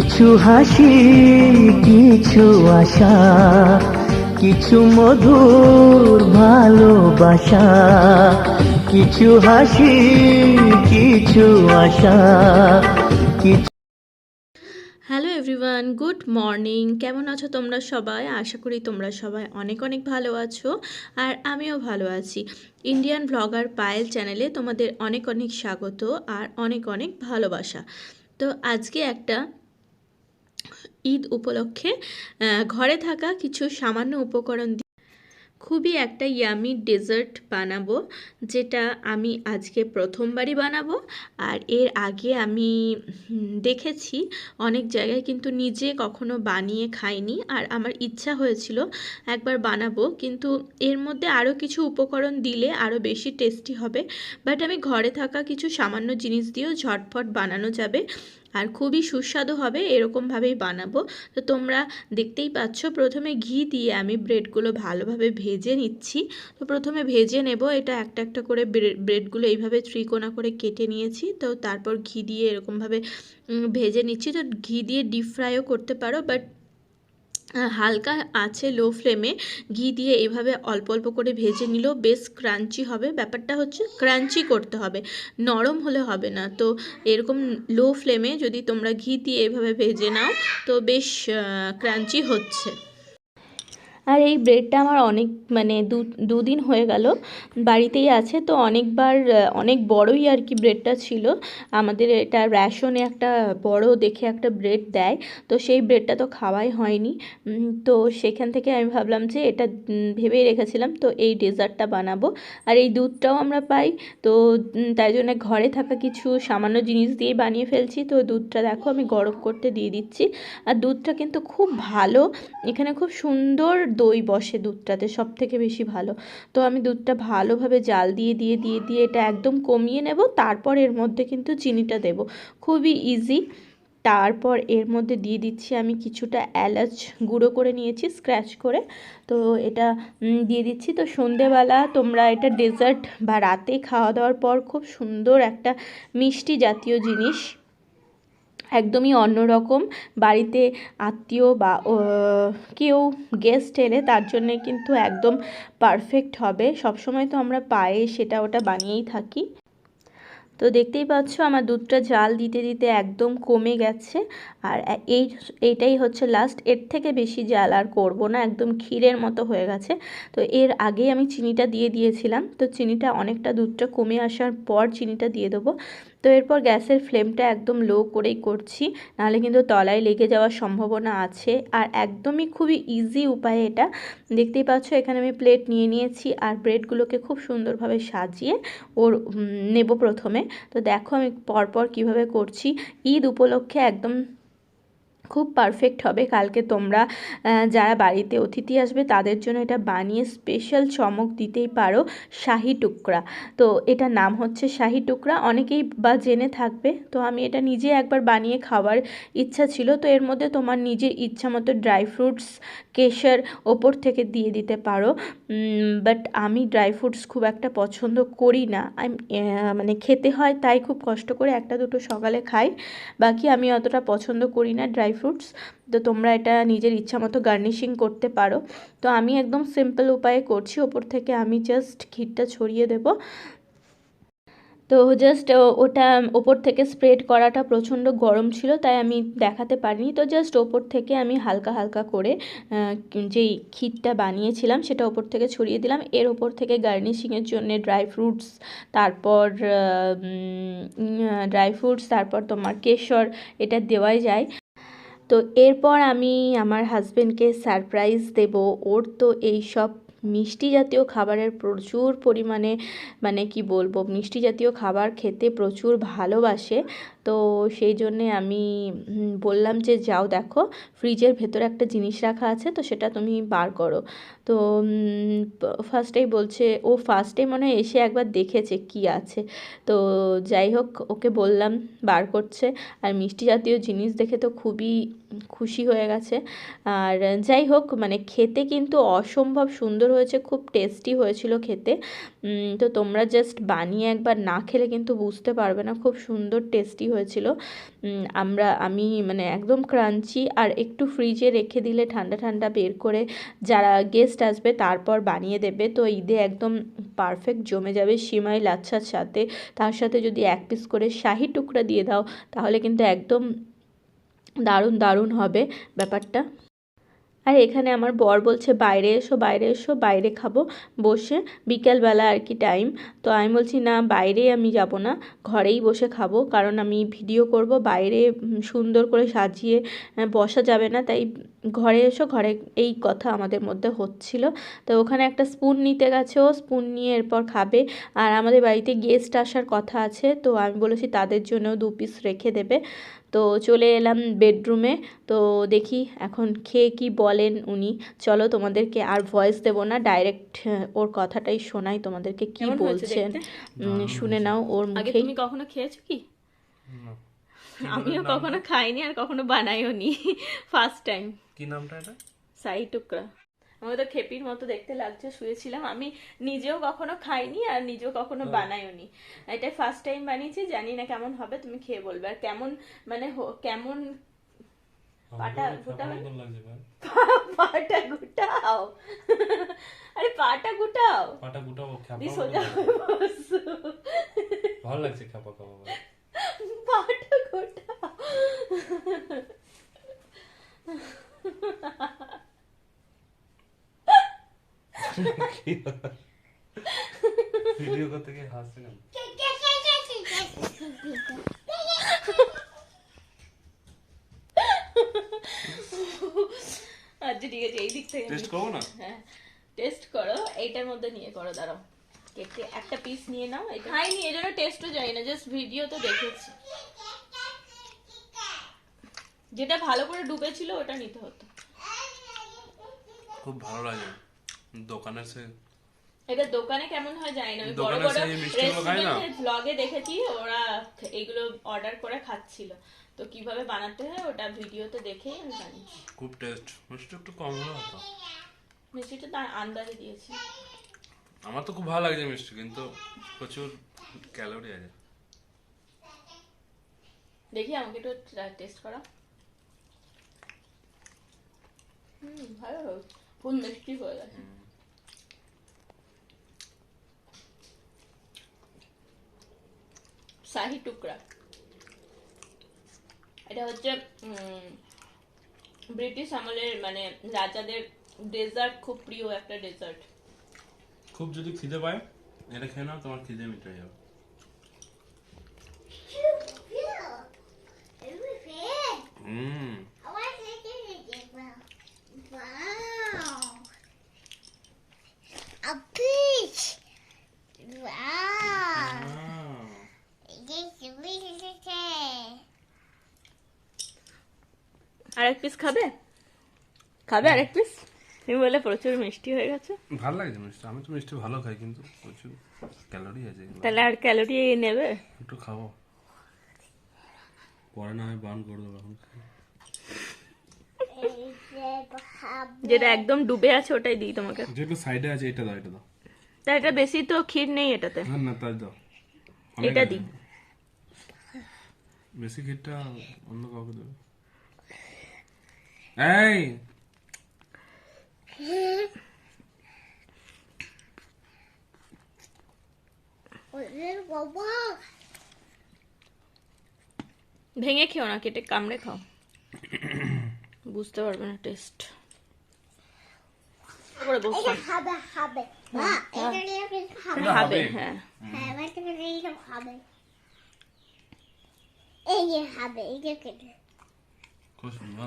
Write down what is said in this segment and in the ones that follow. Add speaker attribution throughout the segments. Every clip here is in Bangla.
Speaker 1: কিছু হাসি, কিছু আশা, কিছু মধুর ভালোবাসা, কিছু হাসি, কিছু আশা, কিছু
Speaker 2: হ্যালো এভরিওয়ান গুড মর্নিং কেমন আছো তোমরা সবাই? আশা করি তোমরা সবাই অনেক অনেক ভালো আছো আর আমিও ভালো আছি। ইন্ডিয়ান ব্লগার পায়েল চ্যানেলে তোমাদের অনেক অনেক স্বাগত আর অনেক অনেক ভালোবাসা। তো আজকে একটা ঈদ উপলক্ষে ঘরে থাকা কিছু সামান্য উপকরণ দিয়ে খুবই একটা ইয়ামি ডেজার্ট বানাবো, যেটা আমি আজকে প্রথমবারই বানাবো। আর এর আগে আমি দেখেছি অনেক জায়গায় কিন্তু নিজে কখনো বানিয়ে খাইনি। আর আমার ইচ্ছা হয়েছিল একবার বানাবো, কিন্তু এর মধ্যে আরও কিছু উপকরণ দিলে আরও বেশি টেস্টি হবে। বাট আমি ঘরে থাকা কিছু সামান্য জিনিস দিয়েও ঝটফট বানানো যাবে। আর খুবই সুস্বাদু হবে, এরকমভাবেই বানাবো। তো তোমরা দেখতেই পাচ্ছ, প্রথমে ঘি দিয়ে আমি ব্রেডগুলো ভালোভাবে ভেজে নিচ্ছি। তো প্রথমে ভেজে নেব, এটা একটা একটা করে ব্রে- ব্রেডগুলো এইভাবে ত্রিকোণা করে কেটে নিয়েছি। তো তারপর ঘি দিয়ে এরকমভাবে ভেজে নিচ্ছি। তো ঘি দিয়ে ডিপ ফ্রাইও করতে পারো বাট হালকা আছে লো ফ্লেমে ঘি দিয়ে এভাবে অল্প অল্প করে ভেজে নিলেও বেশ ক্রাঞ্চি হবে। ব্যাপারটা হচ্ছে ক্রাঞ্চি করতে হবে, নরম হলে হবে না। তো এরকম লো ফ্লেমে যদি তোমরা ঘি দিয়ে এভাবে ভেজে নাও, তো বেশ ক্রাঞ্চি হচ্ছে। আর এই ব্রেডটা আমার অনেক মানে দু, দুদিন হয়ে গেল, বাড়িতেই আছে, তো অনেকবার অনেক বড়ই আর কি ব্রেডটা ছিল। আমাদের এটা রেশনে একটা বড় দেখে একটা ব্রেড দেয়, তো সেই ব্রেডটা তো খাওয়াই হয়নি। তো সেখান থেকে আমি ভাবলাম যে এটা ভেবেই রেখেছিলাম, তো এই ডেজার্টটা বানাবো। আর এই দুধটাও আমরা পাই, তো তাই জন্য ঘরে থাকা কিছু সামান্য জিনিস দিয়ে বানিয়ে ফেলছি, তো দুধটা দেখো আমি গরম করতে দিয়ে দিচ্ছি। আর দুধটা কিন্তু খুব ভালো, এখানে খুব সুন্দর দই বসে দুধটাতে সব থেকে বেশি ভালো। তো আমি দুধটা ভালোভাবে জাল দিয়ে দিয়ে দিয়ে দিয়ে এটা একদম কমিয়ে নেব, তারপর এর মধ্যে কিন্তু চিনিটা দেব। খুবই ইজি তারপর এর মধ্যে দিয়ে দিচ্ছি আমি কিছুটা এলাচ গুঁড়ো করে নিয়েছি স্ক্র্যাচ করে। তো এটা দিয়ে দিচ্ছি। তো সন্ধেবেলা তোমরা এটা ডেজার্ট বা রাতে খাওয়া দাওয়ার পর খুব সুন্দর একটা মিষ্টি জাতীয় জিনিস একদমই অন্যরকম। বাড়িতে আত্মীয় বা কেউ গেস্ট এলে তার জন্যে কিন্তু একদম পারফেক্ট হবে। সবসময় তো আমরা পায়ে সেটা ওটা বানিয়েই থাকি। তো দেখতেই পাচ্ছ আমার দুধটা জাল দিতে দিতে একদম কমে গেছে। আর এই, এইটাই হচ্ছে লাস্ট এর থেকে বেশি জাল আর করব না। একদম ক্ষীরের মতো হয়ে গেছে। তো এর আগে আমি চিনিটা দিয়ে দিয়েছিলাম। তো চিনিটা অনেকটা দুধটা কমে আসার পর চিনিটা দিয়ে দেবো। তো এরপর গ্যাসের ফ্লেমটা একদম লো করেই করছি, নাহলে কিন্তু তলায় লেগে যাওয়ার সম্ভাবনা আছে। আর একদমই খুবই ইজি উপায়ে এটা। দেখতেই পাচ্ছ, এখানে আমি প্লেট নিয়ে নিয়েছি আর ব্রেডগুলোকে খুব সুন্দরভাবে সাজিয়ে ওর নেব প্রথমে। তো দেখো আমি পরপর কীভাবে করছি। ঈদ উপলক্ষে একদম খুব পারফেক্ট হবে। কালকে তোমরা যারা বাড়িতে অতিথি আসবে, তাদের জন্য এটা বানিয়ে স্পেশাল চমক দিতেই পারো শাহি টুকরা। তো এটার নাম হচ্ছে শাহি টুকরা। অনেকেই বা জেনে থাকবে। তো আমি এটা নিজে একবার বানিয়ে খাওয়ার ইচ্ছা ছিল। তো এর মধ্যে তোমার নিজের ইচ্ছা মতো ড্রাই ফ্রুটস কেশর ওপর থেকে দিয়ে দিতে পারো। বাট আমি ড্রাই ফ্রুটস খুব একটা পছন্দ করি না। মানে খেতে হয় তাই খুব কষ্ট করে একটা দুটো সকালে খাই। বাকি আমি অতটা পছন্দ করি না। ড্রাই ফ্রুটস তো তোমরা এটা নিজের ইচ্ছা মতো গার্নিশিং করতে পারো। তো আমি একদম সিম্পল উপায়ে করছি, ওপর থেকে আমি জাস্ট ক্ষীরটা ছড়িয়ে দেব। তো জাস্ট ওটা ওপর থেকে স্প্রেড করাটা প্রচণ্ড গরম ছিল, তাই আমি দেখাতে পারিনি। তো জাস্ট ওপর থেকে আমি হালকা হালকা করে যেই ক্ষীরটা বানিয়েছিলাম, সেটা ওপর থেকে ছড়িয়ে দিলাম। এর ওপর থেকে গার্নিশিংয়ের জন্য ড্রাই ফ্রুটস তারপর ড্রাই ফ্রুটস তারপর তোমার কেশর, এটা দেওয়াই যায়। তো এরপর আমি আমার হাজবেন্ডকে সারপ্রাইজ দেব ওর তো এই সব মিষ্টি জাতীয় খাবারের প্রচুর পরিমাণে মানে কি বলব, মিষ্টি জাতীয় খাবার খেতে প্রচুর ভালোবাসে। তো সেই জন্যে আমি বললাম যে যাও দেখো, ফ্রিজের ভেতরে একটা জিনিস রাখা আছে, তো সেটা তুমি বার করো। তো ফার্স্টেই বলছে, ও ফার্স্টে মনে হয় এসে একবার দেখেছে কি আছে। তো যাই হোক, ওকে বললাম বার করছে। আর মিষ্টি জাতীয় জিনিস দেখে তো খুবই খুশি হয়ে গেছে। আর যাই হোক মানে খেতে কিন্তু অসম্ভব সুন্দর হয়েছে, খুব টেস্টি হয়েছিল খেতে। তো তোমরা জাস্ট বানিয়ে একবার না খেলে কিন্তু বুঝতে পারবে না, খুব সুন্দর টেস্টি হয়েছে হয়েছিল আমরা, আমি মানে একদম ক্রাঞ্চি আর একটু ফ্রিজে রেখে দিলে ঠান্ডা ঠান্ডা বের করে যারা গেস্ট আসবে তারপর বানিয়ে দেবে। তো ঈদে একদম পারফেক্ট জমে যাবে সিমাই লাচ্ছার সাথে। তার সাথে যদি এক পিস করে শাহি টুকরা দিয়ে দাও, তাহলে কিন্তু একদম দারুণ দারুণ হবে ব্যাপারটা। আর এখানে আমার বর বলছে, বাইরে এসো বাইরে এসো, বাইরে খাব বসে। বিকেলবেলা আর কি টাইম তো আমি বলছি, না, বাইরে আমি যাব না, ঘরেই বসে খাব। কারণ আমি ভিডিও করব, বাইরে সুন্দর করে সাজিয়ে বসা যাবে না। তাই ঘরে এসো, ঘরে এই কথা আমাদের মধ্যে হচ্ছিল। তো ওখানে একটা স্পুন নিতে গেছে ও স্পুন নিয়ে এরপর খাবে। আর আমাদের বাড়িতে গেস্ট আসার কথা আছে। তো আমি বলেছি, তাদের জন্যও দু পিস রেখে দেবে। তো চলে এলাম বেডরুমে তো দেখি এখন খেয়ে কি বলেন উনি। চলো তোমাদেরকে আর ভয়েস দেবো না ডাইরেক্ট ওর কথাটাই শোনাই তোমাদেরকে কি বলছেন। শুনে নাও ওর
Speaker 3: আগে
Speaker 2: মুখেই।
Speaker 3: তুমি কখনো খেয়েছো কি? আমিও কখনো খাইনি আর কখনো বানাইও নি ফার্স্ট টাইম
Speaker 4: কি নামটা এটা?
Speaker 3: সাই টুকরা। আমি তো খেপির মতো দেখতে লাগছে শুয়েছিলাম। আমি নিজেও কখনো খাইনি আর নিজেও কখনো বানাইও নি এটা ফার্স্ট টাইম বানিয়েছি জানি না কেমন হবে তুমি খেয়ে বলবে। আর কেমন মানে কেমন পাটা গোটাবে
Speaker 4: ভাই।
Speaker 3: পাটা গুটাও। আরে পাটা গুটাও।
Speaker 4: পাটা খ্যাপা
Speaker 3: দি সোজা।
Speaker 4: ভালো লাগছে খ্যাপা খাওয়া
Speaker 3: পাটা গুটাও।
Speaker 4: ভিডিও করতে গিয়ে হাসছে কেন
Speaker 3: আচ্ছা ঠিক আছে এই দিক থেকে
Speaker 4: টেস্ট করব না?
Speaker 3: হ্যাঁ। টেস্ট করো এইটার মধ্যে নিয়ে করো দাঁড়াও। কেটে একটা পিস নিয়ে নাও এটা খাইনি এই জন্য টেস্টও যাই না জাস্ট ভিডিওতে দেখেছি। যেটা ভালো করে ডুবেছিল ওটা নিতে হতো।
Speaker 4: খুব ভালো লাগে। দোকানের সে
Speaker 3: এটা দোকানে কেমন হয় জানি না। বড় বড়
Speaker 4: সেই মিষ্টিগুলো খায় না?
Speaker 3: রেস্টুরেন্টে ব্লগে দেখেছি ওরা এগুলো অর্ডার করে খাচ্ছিল। তো কীভাবে বানাতে হয় ওটা ভিডিওতে দেখেই আমি জানি
Speaker 4: খুব টেস্ট মিষ্টি একটু কম হলে
Speaker 3: মিষ্টিটা তার আন্দাজে দিয়েছি।
Speaker 4: আমার তো খুব ভালো লাগছে মিষ্টি কিন্তু প্রচুর ক্যালোরি আছে।
Speaker 3: দেখি আমাকে একটু টেস্ট করা হুম ভালো। ফুল মিষ্টি হয়ে গেছে। শাহি টুকরা। এটা হচ্ছে ব্রিটিশ আমলের মানে রাজাদের ডেজার্ট খুব প্রিয় একটা ডেজার্ট
Speaker 4: খুব যদি খিদে পায় এটা খেয়ে নাও তোমার খিদে মিটে যাবে। হুম
Speaker 3: আরেক পিস খাবে? খাবে আরেক পিস তুমি বলে প্রচুর মিষ্টি হয়ে গেছে।
Speaker 4: ভালো লাগছে মিষ্টি আমি তো মিষ্টি ভালো খাই কিন্তু প্রচুর ক্যালোরি আছে
Speaker 3: তাহলে আর ক্যালোরি নেবে?
Speaker 4: একটু খাব। পরে না আমি বান করে দেবো এখন।
Speaker 3: যেটা একদম ডুবে আছে ওটাই দিই তোমাকে।
Speaker 4: যেটা সাইডে আছে এটা দাও এটা দাও।
Speaker 3: তা এটা বেশি তো ক্ষীর নেই এটাতে।
Speaker 4: না না তাই দাও।
Speaker 3: এটা দিই।
Speaker 4: বেশি ক্ষীরটা অন্য কাউকে দেবে। এই।
Speaker 3: ভেঙে খেও না কেটে কামড়ে খাও। বুঝতে পারবে না টেস্ট
Speaker 5: হবে
Speaker 3: খাবে হ্যাঁ
Speaker 5: হ্যাঁ। এইসব হবে। এই যে হবে এই যে কেটে।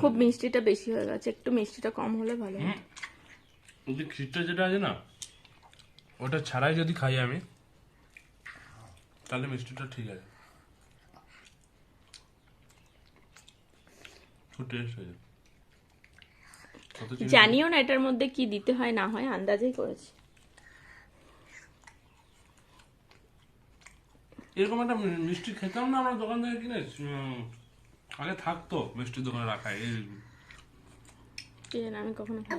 Speaker 4: খুব
Speaker 3: মিষ্টিটা বেশি হয়ে গেছে। একটু মিষ্টিটা কম হলে ভালো।
Speaker 4: ওই যে ক্ষীরটা যেটা আছে না ওটা ছাড়াই যদি খাই আমি তাহলে মিষ্টিটা ঠিক আছে। খুব টেস্ট হয়ে
Speaker 3: জানিও না এটার মধ্যে কি দিতে হয় না হয় আন্দাজেই করেছি।
Speaker 4: এরকম একটা মিষ্টি খেতাম না আমরা দোকান থেকে কিনে আগে থাকতো মিষ্টি দোকানে রাখা এই
Speaker 3: কি জানি আমি কখনো খাই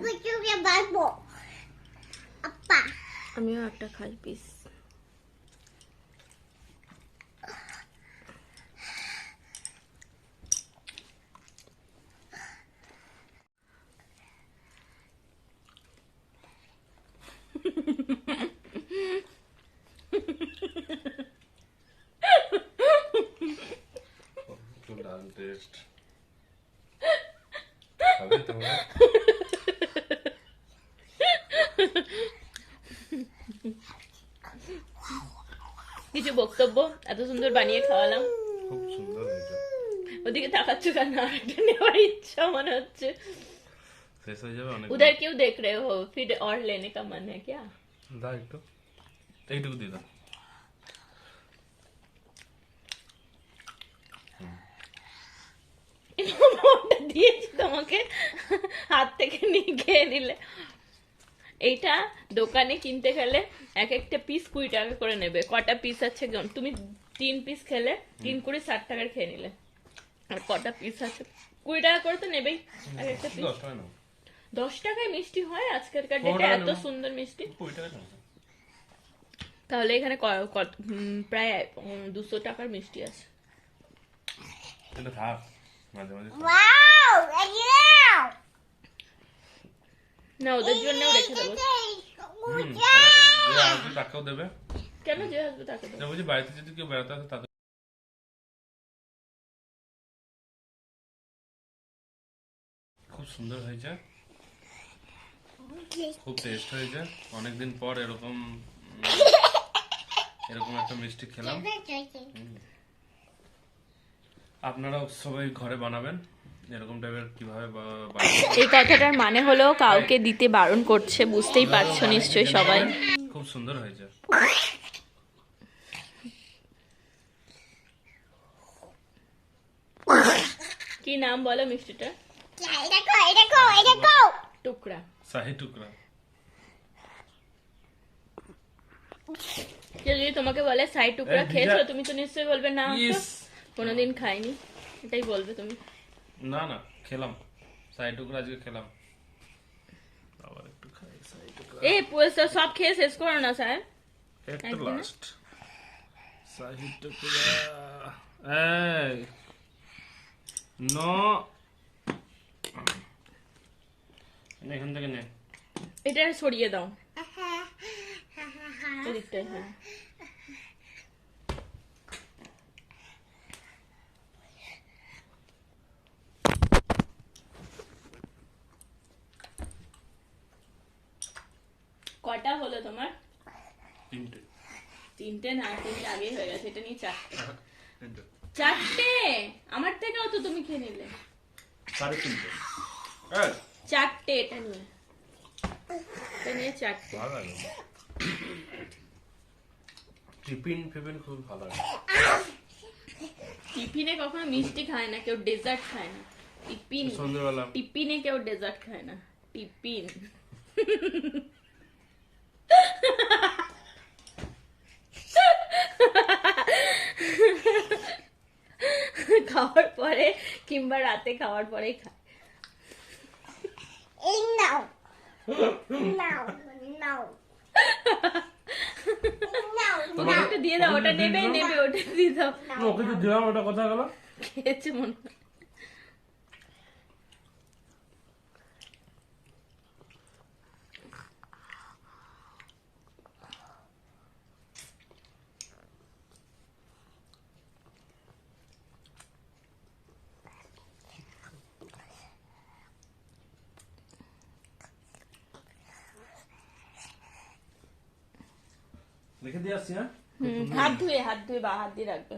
Speaker 3: আমিও একটা খাই পিস
Speaker 4: টেস্ট খাবে তোমরা
Speaker 3: কিছু বক্তব্য এত সুন্দর বানিয়ে খাওয়ালাম
Speaker 4: খুব সুন্দর হয়েছে
Speaker 3: ওদিকে তাকাচ্ছ কেন আরেকটা নেওয়ার ইচ্ছা মনে হচ্ছে
Speaker 4: শেষ হয়ে যাবে অনেক
Speaker 3: उधर क्यों देख रहे हो फिर और लेने का मन है क्या
Speaker 4: দাও একটু এইটুকু দিয়ে দাও
Speaker 3: ওটা দিয়েছি তোমাকে হাত থেকে নিয়ে খেয়ে নিলে। এইটা দোকানে কিনতে গেলে এক একটা পিস কুড়ি টাকা করে নেবে। কটা পিস আছে? তুমি তিন পিস খেলে তিন কুড়ি ষাট টাকার খেয়ে নিলে। আর কটা পিস আছে? কুড়ি টাকা করে তো নেবেই এক একটা পিস
Speaker 4: দশ
Speaker 3: টাকায় মিষ্টি হয় আজকালকার ডেটে এত সুন্দর মিষ্টি। তাহলে এখানে প্রায় দুশো টাকার মিষ্টি আছে।
Speaker 4: এটা থাক। মাঝে মাঝে!
Speaker 3: না ওদের জন্যও রেখে দেবো।
Speaker 4: তাকেও দেবে।
Speaker 3: কেন যে আসবে তাকে দেবো?
Speaker 4: যা বলছি বাড়িতে যদি কেউ বেড়াতে আসে তাদের খুব সুন্দর হয়েছে খুব টেস্ট হয়েছে অনেকদিন পর এরকম এরকম একটা মিষ্টি খেলাম। আপনারাও সবাই ঘরে বানাবেন এরকম টাইপের কীভাবে
Speaker 3: এই কথাটার মানে হলো কাউকে দিতে বারণ করছে বুঝতেই পারছ নিশ্চয়ই সবাই।
Speaker 4: খুব সুন্দর হয়েছে।
Speaker 3: কি নাম বলো মিষ্টিটা? টুকরা।
Speaker 4: শাহি টুকরা।
Speaker 3: যদি তোমাকে বলে সাই টুকরা খেয়েছো তুমি তো নিশ্চয়ই বলবে না। কোনোদিন খাইনি এটাই বলবে তুমি।
Speaker 4: না না খেলাম। টুকরা আজকে খেলাম। আবার একটু খাই শাহি টুকরা।
Speaker 3: পুরো সব খেয়ে শেষ করো না স্যার।
Speaker 4: একটা? লাস্ট টুকরা এই। ন। এখান থেকে নে।
Speaker 3: এটা সরিয়ে দাও। এদিকটায় হ্যাঁ কটা হলো তোমার
Speaker 4: তিনটে।
Speaker 3: তিনটে না তিনটে আগেই হয়ে গেছে এটা নিয়ে চারটে। চারটে? আমার থেকেও তো তুমি খেয়ে নিলে।
Speaker 4: সাড়ে তিনটে।
Speaker 3: চারটে এটা নিয়ে। এটা নিয়ে চারটে।
Speaker 4: টিফিন ফিফিন খুব ভালো লাগে।
Speaker 3: টিফিনে কখনো মিষ্টি খায় না কেউ ডেজার্ট খায় না। টিফিন
Speaker 4: সন্ধ্যেবেলা।
Speaker 3: টিফিনে কেউ ডেজার্ট খায় না। টিফিন। পরে কিংবা রাতে খাওয়ার পরেই খায়।
Speaker 5: এই নাও। নাও নাও। নাও
Speaker 3: ওটা দিয়ে দাও ওটা নেবে নেবে ওটা দিয়ে দাও।
Speaker 4: ওকে তো দিলাম ওটা কথা গেল?
Speaker 3: খেয়েছে মনে হয়।
Speaker 4: দিয়ে আসছি হ্যাঁ?
Speaker 3: হাত ধুয়ে হাত ধুয়ে বা হাত দিয়ে রাখবে।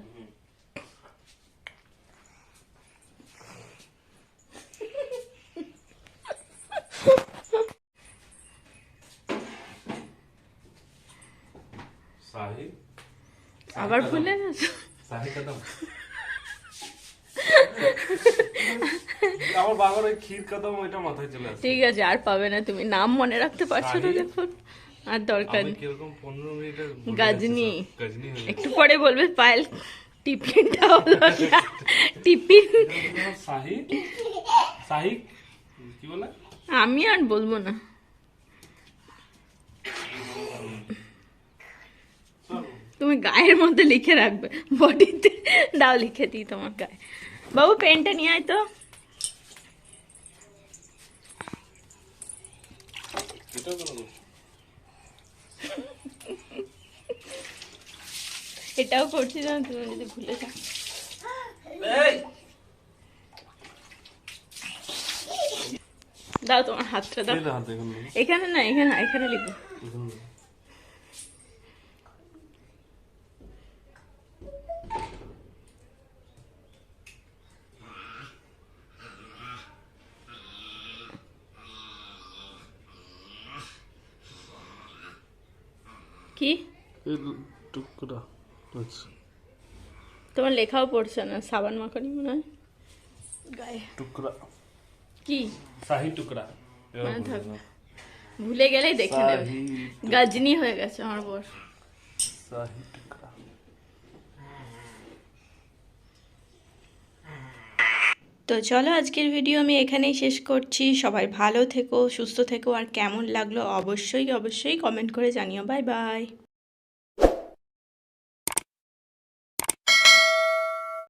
Speaker 3: আবার ভুলে গেছো?
Speaker 4: শাহি কদম। আমার বাবার ওই ক্ষীর কদম ওইটা মাথায় চলে আসে।
Speaker 3: ঠিক আছে আর পাবে না তুমি। নাম মনে রাখতে পারছ না দেখুন। আর দরকার গাজনি। একটু পরে বলবে পায়েল টিফিনটা হলো টিফিন। আমি আর বলব না। তুমি গায়ের মধ্যে লিখে রাখবে। বডিতে দাও লিখে দিই তোমার গায়ে। বাবু পেনটা নিয়ে আয় তো।
Speaker 4: এটাও
Speaker 3: এটাও করছি না তুমি যদি ভুলে যাও। দাও তোমার হাতটা দাও।
Speaker 4: এখানে
Speaker 3: না এখানে এখানে
Speaker 4: লিখো।
Speaker 3: কি?
Speaker 4: টুকরা।
Speaker 3: তোমার লেখাও পড়ছে না সাবান মাখানি মনে হয়? গায়ে।
Speaker 4: টুকরা।
Speaker 3: কি?
Speaker 4: শাহি টুকরা।
Speaker 3: মনে থাকবে। ভুলে গেলেই দেখে নেবে। গাজনি হয়ে গেছে আমার বর।
Speaker 4: শাহি টুকরা।
Speaker 2: তো চলো আজকের ভিডিও আমি এখানেই শেষ করছি। সবাই ভালো থেকো সুস্থ থেকো আর কেমন লাগল অবশ্যই অবশ্যই কমেন্ট করে জানিও। Bye bye.